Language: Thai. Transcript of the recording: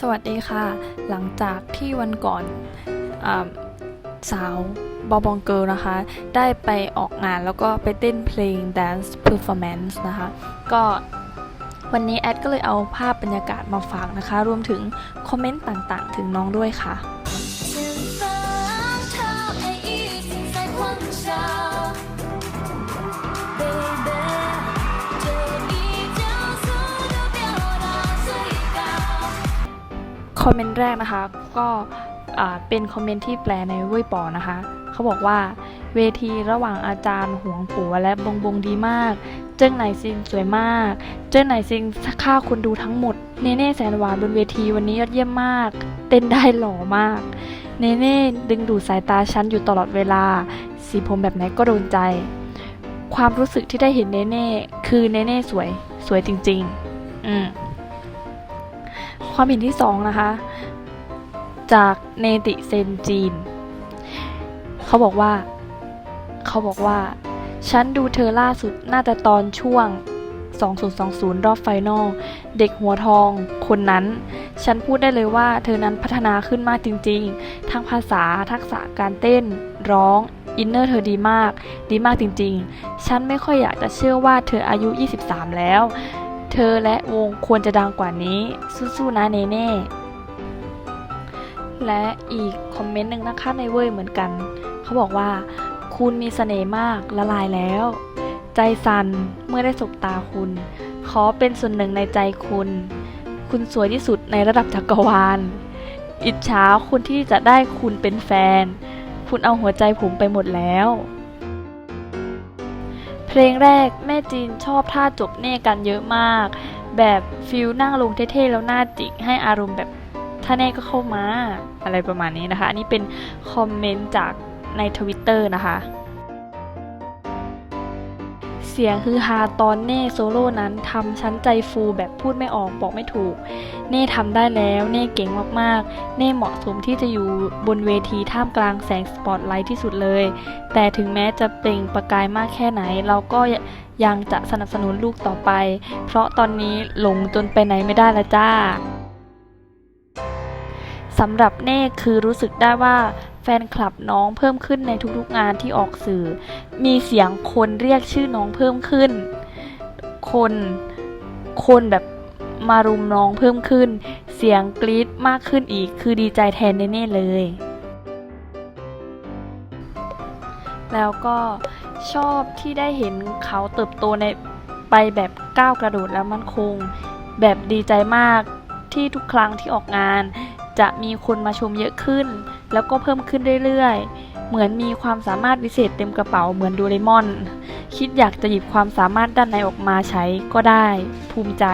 สวัสดีค่ะ หลังจากที่วันก่อนอสาวบอบองเกิลนะคะ ได้ไปออกงานแล้วก็ไปเต้นเพลง Dance Performance นะคะ ก็วันนี้แอดก็เลยเอาภาพบรรยากาศมาฝากนะคะ รวมถึงคอมเมนต์ต่างๆ ถึงน้องด้วยค่ะ อมเมนต์แรกนะคะก็เป็นคอมเมนต์ที่แปลในเว่ยปอนะคะ เขาบอกว่า เวทีระหว่างอาจารย์หวงปัวและบงบงดีมาก เจ้งไหนซิงสวยมาก เจ้งไหนซิงค่าคนดูทั้งหมด เนเน่แสนหวานบนเวทีวันนี้ยอดเยี่ยมมาก เต้นได้หล่อมาก เนเน่ดึงดูดสายตาฉันอยู่ตลอดเวลา สีผมแบบไหนก็โดนใจ ความรู้สึกที่ได้เห็นเนเน่คือเนเน่สวยสวยจริง ๆ อืม ความเห็นที่สองนะคะ จากเนติเซนจีน เขาบอกว่า เขาบอกว่า ฉันดูเธอล่าสุดน่าจะตอนช่วง 2020 รอบไฟนอล เด็กหัวทองคนนั้น ฉันพูดได้เลยว่าเธอนั้นพัฒนาขึ้นมากจริงๆ ทั้งภาษาทักษะการเต้นร้องอินเนอร์เธอดีมาก ดีมากจริงๆ ฉันไม่ค่อยอยากจะเชื่อว่าเธออายุ 23 แล้ว เธอและวงควรจะดังกว่านี้ สู้ๆนะเนเน่ และอีกคอมเมนต์หนึ่งนะคะในเว้ยเหมือนกัน เขาบอกว่า คุณมีเสน่ห์มากละลายแล้ว ใจสั่นเมื่อได้สบตาคุณ ขอเป็นส่วนหนึ่งในใจคุณ คุณสวยที่สุดในระดับจักรวาล อิจฉาคุณที่จะได้คุณเป็นแฟน คุณเอาหัวใจผมไปหมดแล้ว ลงแรกแม่จีนชอบท่าจบเน่กันเยอะมาก แบบฟิลนั่งลงเท่ๆแล้วหน้าจิกให้อารมณ์แบบถ้าแน่ก็เข้ามา อะไรประมาณนี้นะคะ อันนี้เป็นคอมเมนต์จากในทวิตเตอร์นะคะ เสียงคือฮาตอนเน่โซโล่นั้นทำชั้นใจฟูแบบพูดไม่ออกบอกไม่ถูก เน่ทำได้แล้วเน่เก่งมากๆ เน่เหมาะสมที่จะอยู่บนเวทีท่ามกลางแสงสปอตไลท์ที่สุดเลย แต่ถึงแม้จะเปล่งประกายมากแค่ไหน เราก็ยังจะสนับสนุนลูกต่อไป เพราะตอนนี้หลงจนไปไหนไม่ได้แล้วจ้าสำหรับเน่คือรู้สึกได้ว่า แฟนคลับน้องเพิ่มขึ้นในทุกๆงานที่ออกสื่อ มีเสียงคนเรียกชื่อน้องเพิ่มขึ้น คนคนแบบมารุมน้องเพิ่มขึ้น เสียงกรี๊ดมากขึ้นอีก คือดีใจแทนเน่ๆเลย แล้วก็ชอบที่ได้เห็นเขาเติบโตในไปแบบก้าวกระโดดและมั่นคง แบบดีใจมากที่ทุกครั้งที่ออกงาน จะมีคนมาชมเยอะขึ้น แล้วก็เพิ่มขึ้นเรื่อยๆ เหมือนมีความสามารถพิเศษเต็มกระเป๋าเหมือนดูเรมอน คิดอยากจะหยิบความสามารถด้านในออกมาใช้ก็ได้ ภูมิใจ